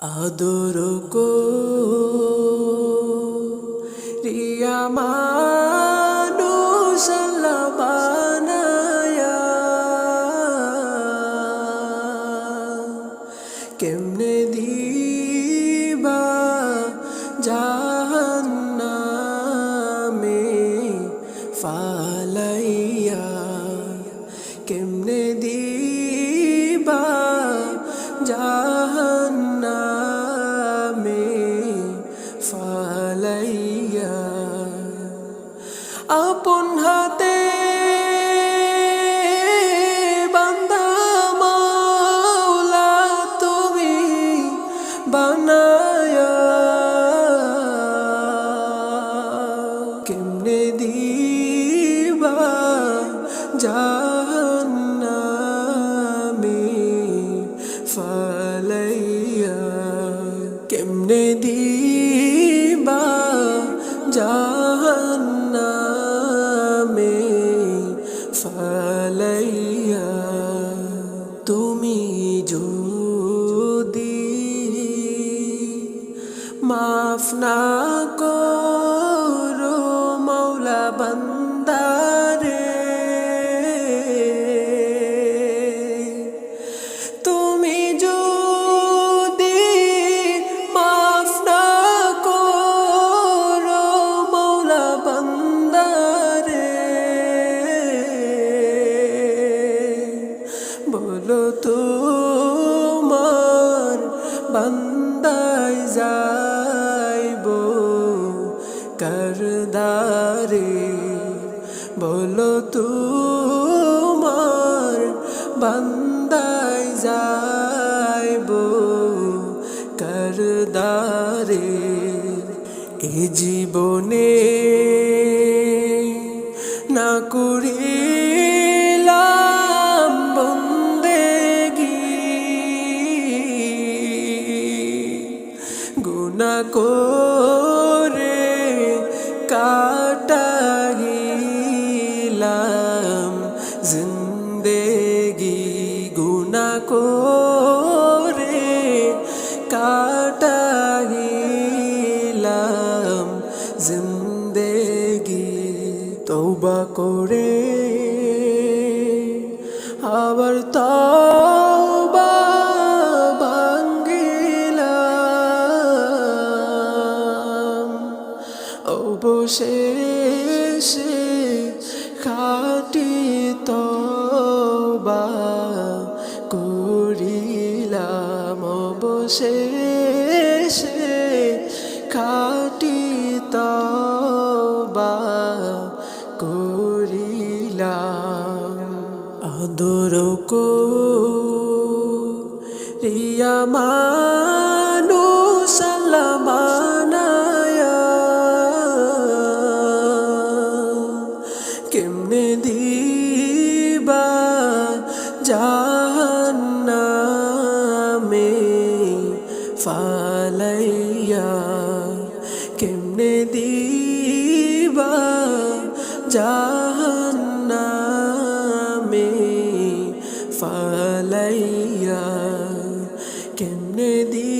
আদর কো। রিয়া মানুষ বানায়া। কেমনে দিবা জাহান্নামে ফালাইয়া? আপন হাতে বান্দা মাওলা তুমি বানায়া। কেমনে দিবা জাহান্নামে মাফ না করো মৌলা বন্দারে। তুমি যদি মাফ না করো মৌলা বন্দারে। বলো তোমার বান্দায় যাইব করদারে বলো তোমার বান্দায় যাইব করদারে এ জীবনে। না করিলাম বন্দেগি গুনা করে কাটাইলাম জিন্দেগি গুনা করে কাটাইলাম। জিন্দেগি তৌবা করে আবার তৌবা ভাঙ্গিলাম। অবশেষে অবশেষে খাটি তবা করিলাম। আদর কো রিয়া বানায়া কেমনে দিবা জাহান্নামে ফালাইয়া কেমনে দিবা জাহান্নামে? ফালাইয়া কেমনে দি